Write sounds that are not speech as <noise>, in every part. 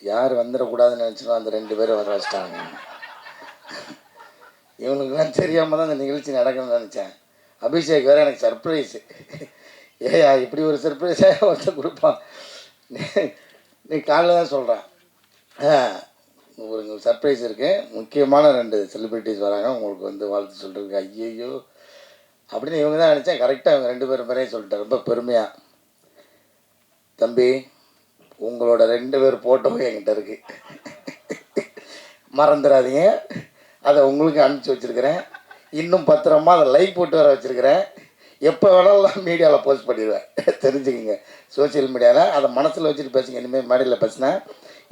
யார் வந்துடக்கூடாதுன்னு நினச்சினோ அந்த ரெண்டு பேரும் வர வச்சிட்டாங்க. இவங்களுக்குலாம் தெரியாமல் தான் அந்த நிகழ்ச்சி நடக்கணும்னு நினச்சேன். அபிஷேக் வேறு எனக்கு சர்ப்ரைஸு ஏயா இப்படி ஒரு சர்ப்ரைஸாக ஒருத்தர் கொடுப்பான்? நீ- காலைல தான் சொல்கிறேன் ஒரு சர்ப்ரைஸ் இருக்குது முக்கியமான ரெண்டு செலிப்ரிட்டிஸ் வராங்க. உங்களுக்கு வந்து வாழ்த்து சொல்கிறதுக்கு ஐயையோ. அப்படின்னு இவங்க தான் நினச்சேன். கரெக்டாக இவங்க ரெண்டு பேரும் பேரையும் சொல்லிட்டேன் ரொம்ப பெருமையாக தம்பி உங்களோட ரெண்டு பேர் ஃபோட்டோவும் என்கிட்ட இருக்குது மறந்துடாதீங்க. அதை உங்களுக்கு அனுப்பிச்சி வச்சுருக்கிறேன். இன்னும் பத்திரமா அதை லைக் போட்டு வர வச்சுருக்கிறேன். எப்போ வேணாலும் மீடியாவில் போஸ்ட் பண்ணிடுவேன். தெரிஞ்சுக்கங்க. சோஷியல் மீடியாவில் அதை மனசில் வச்சுட்டு பேசுங்க. இனிமேல் மேடையில் பேசினேன்.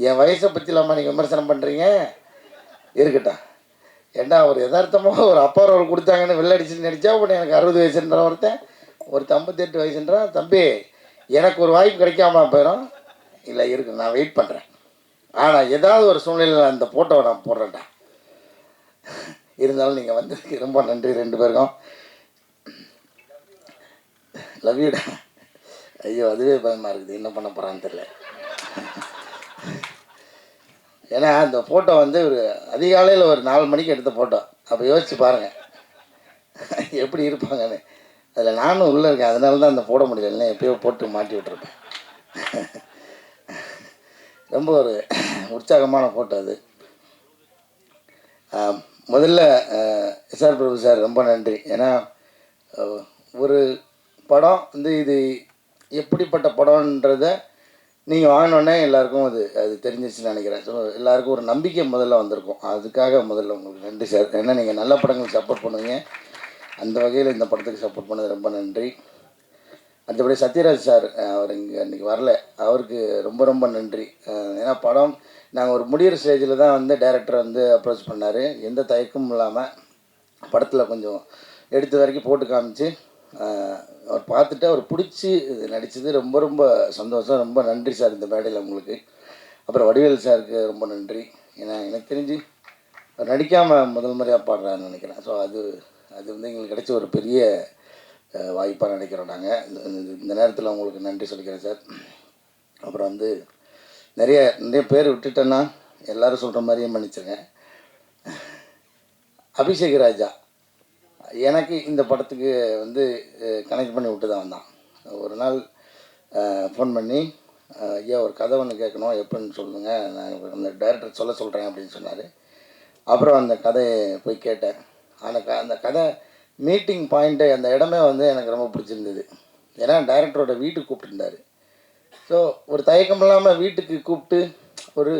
என் வயசை பற்றிலாமா நீங்கள் விமர்சனம் பண்ணுறீங்க இருக்கட்டும் ஏண்டா ஒரு யதார்த்தமாக ஒரு அப்பா ரோல் கொடுத்தாங்கன்னு வெள்ளடிச்சுன்னு நடித்தா உடனே எனக்கு அறுபது வயசுன்ற ஒருத்தன் ஒருத்தன் ஐம்பத்தெட்டு வயசுன்றான் தம்பி எனக்கு ஒரு வாய்ப்பு கிடைக்காம போயிடும். இல்லை இருக்கு நான் வெயிட் பண்ணுறேன் ஆனால் ஏதாவது ஒரு சூழ்நிலையில் அந்த ஃபோட்டோவை நான் போடுறேன்டா. இருந்தாலும் நீங்கள் வந்ததுக்கு ரொம்ப நன்றி ரெண்டு பேருக்கும். லவ் யூடா ஐயோ அதுவே பயமாக இருக்குது. என்ன பண்ண போகிறான்னு தெரியல. ஏன்னா அந்த ஃபோட்டோ வந்து ஒரு அதிகாலையில் ஒரு நாலு மணிக்கு எடுத்த ஃபோட்டோ அப்போ யோசிச்சு பாருங்கள் எப்படி இருப்பாங்கன்னு. அதில் நானும் உள்ளே இருக்கேன். அதனால தான் அந்த போட முடியல எப்பயோ போட்டு மாட்டி விட்டுருப்பேன். ரொம்ப ஒரு உற்சாகமான ஃபோட்டோ அது. முதல்ல எஸ்ஆர் பிரபு சார் ரொம்ப நன்றி. ஏன்னா ஒரு படம் வந்து இது எப்படிப்பட்ட படம்ன்றத நீங்கள் வாங்கினோடனே எல்லாருக்கும் அது அது தெரிஞ்சிச்சுன்னு நினைக்கிறேன். ஸோ எல்லாருக்கும் ஒரு நம்பிக்கை முதல்ல வந்திருக்கும். அதுக்காக முதல்ல உங்களுக்கு நன்றி சார். ஏன்னா நீங்கள் நல்ல படங்களுக்கு சப்போர்ட் பண்ணுவீங்க. அந்த வகையில் இந்த படத்துக்கு சப்போர்ட் பண்ணது ரொம்ப நன்றி. மற்றபடி சத்யராஜ் சார் அவர் இங்கே இன்றைக்கி வரல. அவருக்கு ரொம்ப ரொம்ப நன்றி. ஏன்னா படம் நாங்கள் ஒரு முடிகிற ஸ்டேஜில் தான் வந்து டைரக்டர் வந்து அப்ரோச் பண்ணார். எந்த தயக்கமும் இல்லாமல் படத்தில் கொஞ்சம் எடுத்த வரைக்கும் போட்டு காமிச்சு அவர் பார்த்துட்டு அவர் பிடிச்சி நடித்தது ரொம்ப ரொம்ப சந்தோஷம். ரொம்ப நன்றி சார் இந்த மேடையில் உங்களுக்கு. அப்புறம் வடிவேல் சாருக்கு ரொம்ப நன்றி. ஏன்னா எனக்கு தெரிஞ்சு நடிக்காமல் முதல் முறையாக பாடுறாருன்னு நினைக்கிறேன். ஸோ அது அது வந்து எங்களுக்கு கிடைச்ச ஒரு பெரிய வாய்ப்பாக நினைக்கிறோம் நாங்கள் இந்த நேரத்தில் உங்களுக்கு நன்றி சொல்லிக்கிறேன் சார். அப்புறம் வந்து நிறைய நிறைய பேர் விட்டுட்டேன்னா எல்லோரும் சொல்கிற மாதிரியே மன்னிச்சிருங்க. அபிஷேக் ராஜா எனக்கு இந்த படத்துக்கு வந்து கனெக்ட் பண்ணி விட்டு தான் வந்தான். ஒரு நாள் ஃபோன் பண்ணி ஐயா ஒரு கதை ஒன்று கேட்கணும் எப்படின்னு சொல்லுங்கள் நான் அந்த டைரக்டர் சொல்ல சொல்கிறேன் அப்படின்னு சொன்னார். அப்புறம் அந்த கதையை போய் கேட்டேன். அந்த க அந்த கதை மீட்டிங் பாயிண்ட்டு அந்த இடமே வந்து எனக்கு ரொம்ப பிடிச்சிருந்தது. ஏன்னா டைரக்டரோட வீட்டுக்கு கூப்பிட்டுருந்தார். ஸோ ஒரு தயக்கம் இல்லாமல் வீட்டுக்கு கூப்பிட்டு ஒரு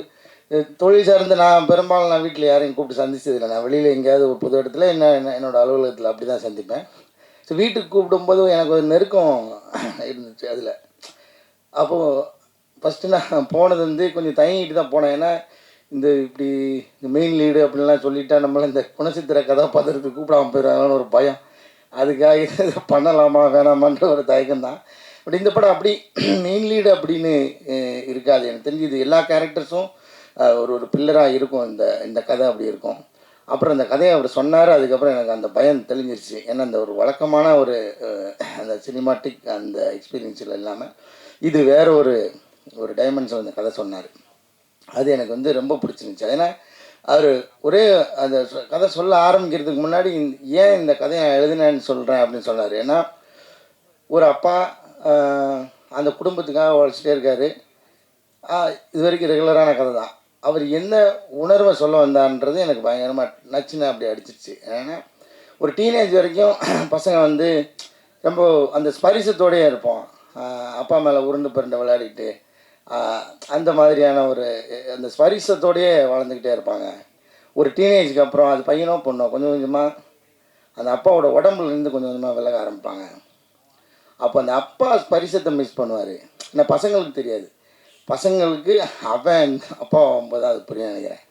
தொழில் சார்ந்து நான் பெரும்பாலும் நான் வீட்டில் யாரையும் கூப்பிட்டு சந்திச்சதில்லை. நான் வெளியில் எங்கேயாவது ஒரு புது இடத்துல என்ன என்ன என்னோடய அலுவலகத்தில் அப்படி தான் சந்திப்பேன். ஸோ வீட்டுக்கு கூப்பிடும்போது எனக்கு ஒரு நெருக்கம் இருந்துச்சு அதில். அப்போது ஃபஸ்ட்டு நான் போனது வந்து கொஞ்சம் தயங்கிட்டு தான் போனேன். ஏன்னா இந்த இப்படி இந்த மெயின் லீடு அப்படின்லாம் சொல்லிட்டா நம்மளை இந்த குணச்சித்திர கதாபாத்திரத்துக்கு கூப்பிடாம போயிடுறாங்கன்னு ஒரு பயம். அதுக்காக பண்ணலாமா வேணாமான்ற ஒரு தயக்கம் தான் பட் இந்த படம் அப்படி <clears throat> மெயின் லீடு அப்படின்னு இருக்காது. எனக்கு தெரிஞ்சு இது எல்லா கேரக்டர்ஸும் ஒரு ஒரு பில்லராக இருக்கும் இந்த இந்த கதை அப்படி இருக்கும். அப்புறம் அந்த கதையை அவர் சொன்னார் அதுக்கப்புறம் எனக்கு அந்த பயம் தெளிஞ்சிருச்சு. ஏன்னா அந்த ஒரு வழக்கமான ஒரு அந்த சினிமாட்டிக் அந்த எக்ஸ்பீரியன்ஸில் இல்லாமல் இது வேற ஒரு ஒரு டைமென்ஷன் அந்த கதை சொன்னார். அது எனக்கு வந்து ரொம்ப பிடிச்சிருந்துச்சு. ஏன்னா அவர் ஒரே அந்த சொ- கதை சொல்ல ஆரம்பிக்கிறதுக்கு முன்னாடி ஏன் இந்த கதையை நான் எழுதினேன்னு சொல்கிறேன் அப்படின்னு சொன்னார். ஏன்னா ஒரு அப்பா அந்த குடும்பத்துக்காக உழைச்சிட்டே இருக்காரு. இது வரைக்கும் ரெகுலரான கதை தான். அவர் என்ன உணர்வை சொல்ல வந்தான்றது எனக்கு பயங்கரமாக நச்சுன்னு அப்படி அடிச்சிருச்சு. ஏன்னா ஒரு டீனேஜ் வரைக்கும் <clears throat> பசங்க வந்து ரொம்ப அந்த ஸ்பரிசத்தோடயே இருப்போம். அப்பா மேலே உருண்டு பிறண்டு விளையாடிட்டு அந்த மாதிரியான ஒரு அந்த ஸ்பரிசத்தோடையே வளர்ந்துக்கிட்டே இருப்பாங்க. ஒரு டீனேஜுக்கு அப்புறம் அது பையனோ பொண்ணோ கொஞ்சம் கொஞ்சமாக அந்த அப்பாவோட உடம்புல இருந்து கொஞ்சம் கொஞ்சமாக விலக ஆரம்பிப்பாங்க. அப்போ அந்த அப்பா ஸ்பரிசத்தை மிஸ் பண்ணுவார். ஏன்னா பசங்களுக்கு தெரியாது. பசங்களுக்கு அவன் அப்பா ஆகும்போது அது புரியும் நினைக்கிறேன்.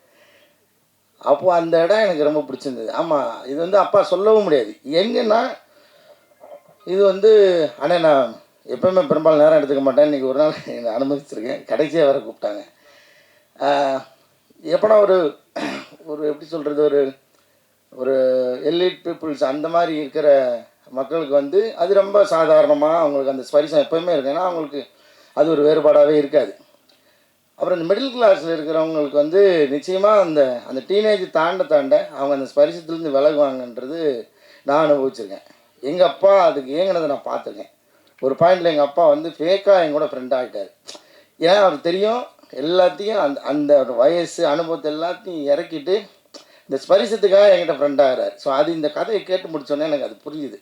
அப்போது அந்த இடம் எனக்கு ரொம்ப பிடிச்சிருந்தது. ஆமாம் இது வந்து அப்பா சொல்லவும் முடியாது. எங்கன்னா இது வந்து அண்ணே நான் எப்பவுமே பெரும்பாலும் நேரம் எடுத்துக்க மாட்டேன். இன்றைக்கி ஒரு நாள் என்னை அனுமதிச்சிருக்கேன். கடைசியாக வேறு கூப்பிட்டாங்க. எப்படா ஒரு ஒரு எப்படி சொல்கிறது ஒரு ஒரு எலிட் பீப்புள்ஸ் அந்த மாதிரி இருக்கிற மக்களுக்கு வந்து அது ரொம்ப சாதாரணமாக அவங்களுக்கு அந்த ஸ்பரிசம் எப்போயுமே இருக்கு ஏன்னா அவங்களுக்கு அது ஒரு வேறுபாடாகவே இருக்காது. அப்புறம் இந்த மிடில் கிளாஸில் இருக்கிறவங்களுக்கு வந்து நிச்சயமாக அந்த அந்த டீனேஜ் தாண்ட தாண்ட அவங்க அந்த ஸ்பரிசத்துலேருந்து விலகுவாங்கன்றது நான் அனுபவிச்சிருக்கேன். எங்கள் அப்பா அதுக்கு ஏங்கினதை நான் பார்த்துருக்கேன். ஒரு பாயிண்டில் எங்கள் அப்பா வந்து ஃபேக்காக என் கூட ஃப்ரெண்ட் ஆகிட்டார் ஏன்னா அவருக்கு தெரியும் எல்லாத்தையும் அந்த அந்த வயசு அனுபவத்தை எல்லாத்தையும் இறக்கிட்டு இந்த ஸ்பரிசத்துக்காக என்கிட்ட ஃப்ரெண்ட் ஆகிறார். ஸோ அது இந்த கதையை கேட்டு முடிச்சோன்னே எனக்கு அது புரிஞ்சுது.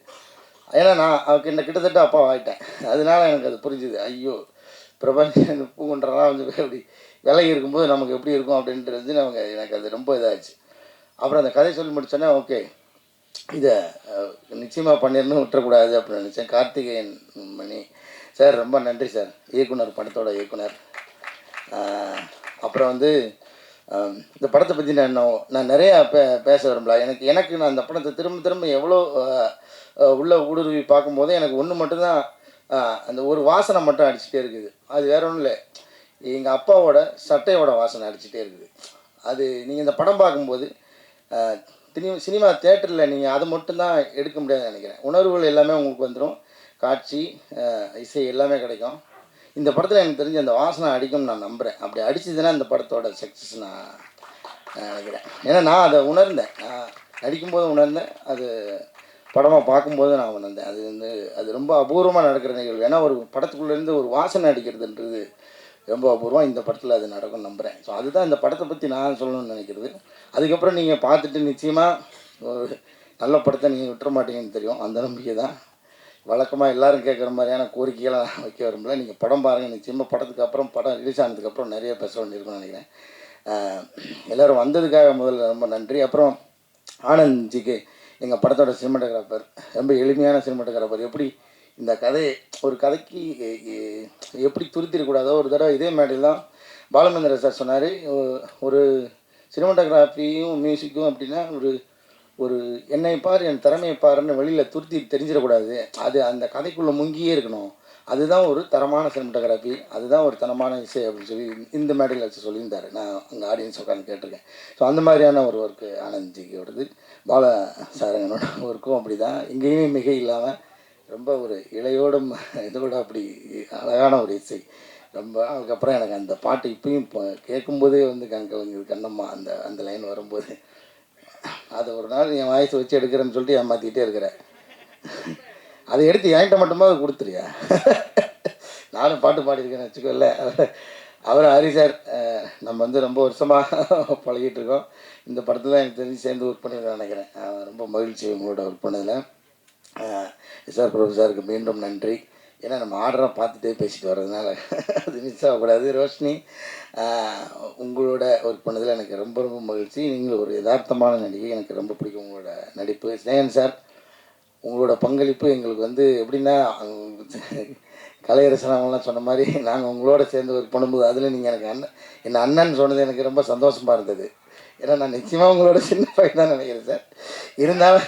ஏன்னா நான் அவருக்கு என்ன கிட்டத்தட்ட அப்பா ஆகிட்டேன் அதனால எனக்கு அது புரிஞ்சுது. ஐயோ பிரபஞ்ச பூங்குன்றலாம் வந்து எப்படி விலகி இருக்கும்போது நமக்கு எப்படி இருக்கும் அப்படின்றது நமக்கு எனக்கு அது ரொம்ப இதாகிடுச்சு அப்புறம் அந்த கதை சொல்லி முடிச்சோன்னே ஓகே இதை நிச்சயமாக பண்ணிடணும் விட்டுறக்கூடாது அப்படின்னு நினச்சேன். கார்த்திகேயன் மணி. சார் ரொம்ப நன்றி சார். இயக்குனர் படத்தோட இயக்குனர். அப்புறம் வந்து இந்த படத்தை பற்றி நான் நான் நிறையா பே பேச விரும்பல. எனக்கு எனக்கு நான் அந்த படத்தை திரும்ப திரும்ப எவ்வளோ உள்ள ஊடுருவி பார்க்கும்போது எனக்கு ஒன்று மட்டும்தான் அந்த ஒரு வாசனை மட்டும் அடிச்சுட்டே இருக்குது. அது வேற ஒன்றும் இல்லை. எங்கள் அப்பாவோட சட்டையோட வாசனை அடிச்சுட்டே இருக்குது. அது நீங்கள் இந்த படம் பார்க்கும்போது சினிமா தேட்டரில் நீங்கள் அது மட்டும்தான் எடுக்க முடியாதுன்னு நினைக்கிறேன். உணர்வுகள் எல்லாமே உங்களுக்கு வந்துடும் காட்சி இசை எல்லாமே கிடைக்கும். இந்த படத்தில் எனக்கு தெரிஞ்ச அந்த வாசனை அடிக்கும்னு நான் நம்புகிறேன் அப்படி அடிச்சதுன்னா இந்த படத்தோட சக்ஸஸ் நான் நினைக்கிறேன். ஏன்னா நான் அதை உணர்ந்தேன். நான் நடிக்கும்போது உணர்ந்தேன். அது படமாக பார்க்கும்போது நான் உணர்ந்தேன். அது வந்து அது ரொம்ப அபூர்வமாக நடக்கிற நிகழ்வு. ஏன்னா ஒரு படத்துக்குள்ளேருந்து ஒரு வாசனை அடிக்கிறதுன்றது ரொம்ப அபூர்வம். இந்த படத்தில் அது நடக்கும்னு நம்புகிறேன் ஸோ அதுதான் இந்த படத்தை பற்றி நான் சொல்லணும்னு நினைக்கிறது. அதுக்கப்புறம் நீங்கள் பார்த்துட்டு நிச்சயமாக ஒரு நல்ல படத்தை நீங்கள் விட்டுற மாட்டீங்கன்னு தெரியும். அந்த நம்பிக்கை தான். வழக்கமாக எல்லோரும் கேட்குற மாதிரியான கோரிக்கைகளை நான் வைக்க விரும்பல. நீங்கள் படம் பாருங்கள் நிச்சயமாக படத்துக்கு அப்புறம் படம் ரிலீஸ் ஆனதுக்கப்புறம் நிறைய பேச வேண்டியிருக்கும்னு நினைக்கிறேன். எல்லோரும் வந்ததுக்காக முதல்ல ரொம்ப நன்றி. அப்புறம் ஆனந்த்ஜிக்கு எங்கள் படத்தோட சினிமாட்டோகிராஃபர் ரொம்ப எளிமையான சினிமாட்டோகிராஃபர். எப்படி இந்த கதை ஒரு கதைக்கு எப்படி துருத்திடக்கூடாதோ ஒரு தடவை இதே மேடையில் தான் பாலமேந்திர சார் சொன்னார். ஒரு சினிமாட்டோகிராஃபியும் மியூசிக்கும் அப்படின்னா ஒரு ஒரு என்னை பார் என் திறமையை பாருன்னு வெளியில் துருத்தி தெரிஞ்சிடக்கூடாது. அது அந்த கதைக்குள்ளே முங்கியே இருக்கணும். அதுதான் ஒரு தரமான சினிமாட்டோகிராஃபி. அதுதான் ஒரு தரமான இசை அப்படின்னு சொல்லி இந்த மேடையில் வச்சு சொல்லியிருந்தாரு. நான் அங்கே ஆடியன்ஸ் உட்காந்து கேட்டிருக்கேன். ஸோ அந்த மாதிரியான ஒரு ஒர்க்கு ஆனந்த்ஜியோடது பால சாரங்கனோட ஒர்க்கும் அப்படி தான் எங்கேயுமே மிக இல்லாமல் ரொம்ப ஒரு இளையோடும் இதோட அப்படி அழகான ஒரு இசை. ரொம்ப அதுக்கப்புறம் எனக்கு அந்த பாட்டு இப்பயும் இப்போ கேட்கும்போதே வந்து கண் கண்ணம்மா அந்த அந்த லைன் வரும்போது. அதை ஒரு நாள் என் வாய்ஸ் வச்சு எடுக்கிறேன்னு சொல்லிட்டு ஏமாற்றிக்கிட்டே இருக்கிறேன் அதை எடுத்து என்கிட்ட மட்டுமா அதை கொடுத்துறியா நானும் பாட்டு பாடியிருக்கேன்னு வச்சுக்கோல்ல. அவர் ஹரி சார் நம்ம வந்து ரொம்ப வருஷமாக பழகிட்டு இருக்கோம். இந்த படத்தில் எனக்கு தெரிஞ்சு சேர்ந்து ஒர்க் பண்ணிருக்கேன் நினைக்கிறேன். ரொம்ப மகிழ்ச்சி உங்களோட ஒர்க் பண்ணதில். எஸ்ஆர் பிரபு சாருக்கு மீண்டும் நன்றி. ஏன்னா நம்ம ஆர்டரை பார்த்துட்டே பேசிட்டு வர்றதுனால அது மிஸ் ஆகக்கூடாது ரோஷினி. உங்களோட ஒர்க் பண்ணதில் எனக்கு ரொம்ப ரொம்ப மகிழ்ச்சி. நீங்கள் ஒரு யதார்த்தமான நடிகை. எனக்கு ரொம்ப பிடிக்கும் உங்களோட நடிப்பு. ஸ்னேகன் சார் உங்களோட பங்களிப்பு எங்களுக்கு வந்து எப்படின்னா அஹ், கலையரசன் அவங்களாம் சொன்ன மாதிரி நாங்கள் உங்களோட சேர்ந்து ஒர்க் பண்ணும்போது அதில் நீங்கள் எனக்கு அண்ணன் என் அண்ணன் சொன்னது எனக்கு ரொம்ப சந்தோஷமாக இருந்தது. ஏன்னா நான் நிச்சயமாக உங்களோட சின்ன பையன் தான் நினைக்கிறேன் சார். இருந்தாலும்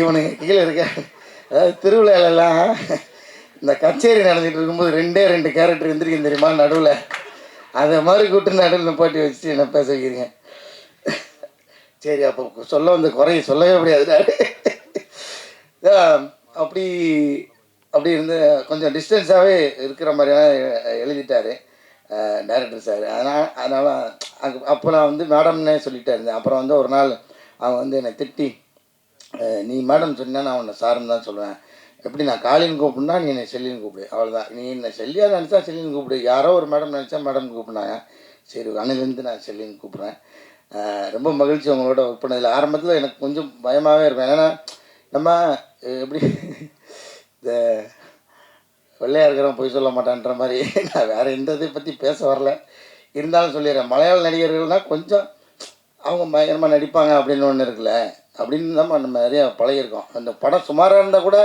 இவனுக்கு கீழே இருக்க. அதாவது திருவிழாலெல்லாம் இந்த கச்சேரி நடந்துகிட்டு இருக்கும்போது ரெண்டே ரெண்டு கேரக்டர் எந்திரிக்கும் தெரியுமா நடுவில்? அதை மாதிரி கூட்டு நடுவில் நிப்பாட்டி வச்சுட்டு என்ன பேச வைக்கிறீங்க? சரி அப்போ சொல்ல வந்த குறைய சொல்லவே முடியாது. அப்படி அப்படி இருந்து கொஞ்சம் டிஸ்டன்ஸாகவே இருக்கிற மாதிரியான எழுதிட்டாரு டேரக்டர் சார் அதனால் அதனால் அங்கே அப்போ நான் வந்து மேடம்னே சொல்லிகிட்டே இருந்தேன். அப்புறம் வந்து ஒரு நாள் அவன் வந்து என்னை திட்டி நீ மேடம் சொன்னால் நான் உன்னை சாருன்னு தான் சொல்லுவேன். எப்படி நான் காலின்னு கூப்பிடுனா நீ என்னை செல்லின்னு கூப்பிடு. அவ்வளோதான் நீ என்னை செல்லியாக நினச்சா செல்லின்னு கூப்பிடு. யாரோ ஒரு மேடம் நினச்சா மேடம் கூப்பிடுனாங்க. சரி அன்னிலேருந்து நான் செல்லின்னு கூப்பிட்றேன். ரொம்ப மகிழ்ச்சி உங்களோட ஒர்க் பண்ணதில். ஆரம்பத்தில் எனக்கு கொஞ்சம் பயமாகவே இருக்கும். ஏன்னா நம்ம எப்படி இந்த வெள்ளையாக இருக்கிறவன் பொய் சொல்ல மாட்டான்ற மாதிரி. நான் வேறு எந்த இதை பற்றி பேச வரல. இருந்தாலும் சொல்லிடுறேன். மலையாள நடிகர்கள்னால் கொஞ்சம் அவங்க பயங்கரமாக நடிப்பாங்க அப்படின்னு ஒன்று இருக்குல்ல. அப்படின்னு தான் நம்ம நிறைய பழகிருக்கோம் அந்த படம் சுமாராக இருந்தால் கூட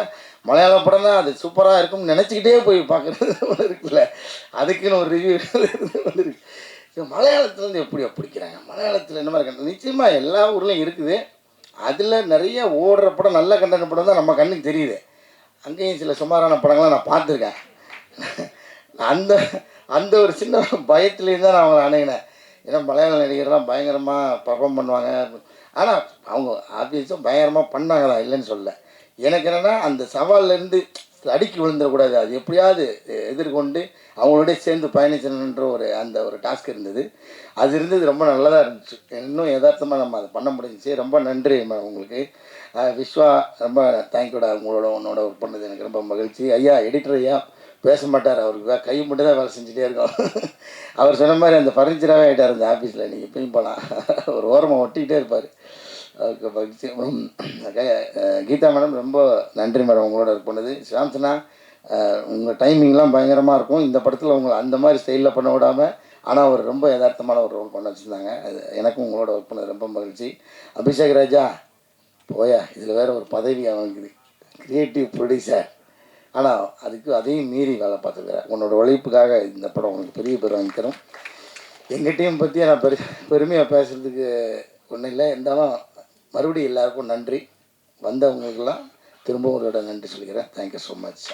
மலையாள படம் தான் அது சூப்பராக இருக்கும்னு நினச்சிக்கிட்டே போய் பார்க்குறது <laughs> ஒன்று இருக்குல்ல. அதுக்குன்னு ஒரு <laughs> ரிவ்யூ ஒன்று வந்து எப்படியோ பிடிக்கிறாங்க மலையாளத்தில் என்ன மாதிரி கண்டென்ட் நிச்சயமாக எல்லா ஊர்லேயும் இருக்குது. அதில் நிறைய ஓடுற படம் நல்ல கண்டன படம் தான் நம்ம கண்ணுக்கு தெரியுது. அங்கேயும் சில சுமாரான படங்கள்லாம் நான் பார்த்துருக்கேன். <laughs> அந்த அந்த ஒரு சின்ன பயத்துலேயும் தான் நான் அவங்களை அணுகினேன். ஏன்னா மலையாள நடிகர்லாம் பயங்கரமாக பர்ஃபார்ம் பண்ணுவாங்க. ஆனால் அவங்க ஆஃபீஸும் பயங்கரமாக பண்ணாங்க தான் இல்லைன்னு சொல்ல எனக்கு என்னென்னா அந்த சவால்லேருந்து அடுக்கி விழுந்துடக்கூடாது. அது எப்படியாவது எதிர்கொண்டு அவங்களோட சேர்ந்து பயணிச்சணுன்ற ஒரு அந்த ஒரு டாஸ்க் இருந்தது. அது இருந்தது ரொம்ப நல்லதாக இருந்துச்சு. இன்னும் யதார்த்தமாக நம்ம அதை பண்ண முடிஞ்சிச்சு. ரொம்ப நன்றி மேடம் உங்களுக்கு. விஸ்வா ரொம்ப தேங்க்யூடா உங்களோட உன்னோட ஒர்க் பண்ணது எனக்கு ரொம்ப மகிழ்ச்சி. ஐயா எடிட்டர் ஐயா பேச மாட்டார். அவருக்கு கை மட்டும் தான் வேலை செஞ்சுட்டே இருக்கோம். அவர் சொன்ன மாதிரி அந்த ஃபர்னிச்சராகவே ஆகிட்டார் அந்த ஆஃபீஸில் நீங்கள் பின் போனால் ஒரு ஓரமாக ஒட்டிக்கிட்டே இருப்பார். கீதா மேடம் ரொம்ப நன்றி மேடம் உங்களோட ஒர்க் பண்ணது சாம்சனா உங்கள் டைமிங்லாம் பயங்கரமாக இருக்கும். இந்த படத்தில் உங்களை அந்த மாதிரி ஸ்டைலில் பண்ண விடாமல் ஆனால் அவர் ரொம்ப யதார்த்தமான ஒரு ரோல் பண்ண வச்சுருந்தாங்க. அது எனக்கும் உங்களோட ஒர்க் பண்ணது ரொம்ப மகிழ்ச்சி. அபிஷேக் ராஜா போயா இதில் வேற ஒரு பதவி அவனுக்கு கிரியேட்டிவ் ப்ரொடியூசர் ஆனால் அதுக்கு அதையும் மீறி வேலை பார்த்துக்கிறார். உன்னோட உழைப்புக்காக இந்த படம் உனக்கு பெரிய பேர் வாங்கி தரும். எங்கள் டீம் பற்றி நான் பெரு பெருமையாக பேசுகிறதுக்கு ஒன்றும் இல்லை. இருந்தாலும் மறுபடியும் எல்லாருக்கும் நன்றி. வந்தவங்களுக்கெல்லாம் திரும்பவும் ஒரு இடம் நன்றி சொல்லிக்கிறேன். Thank you so much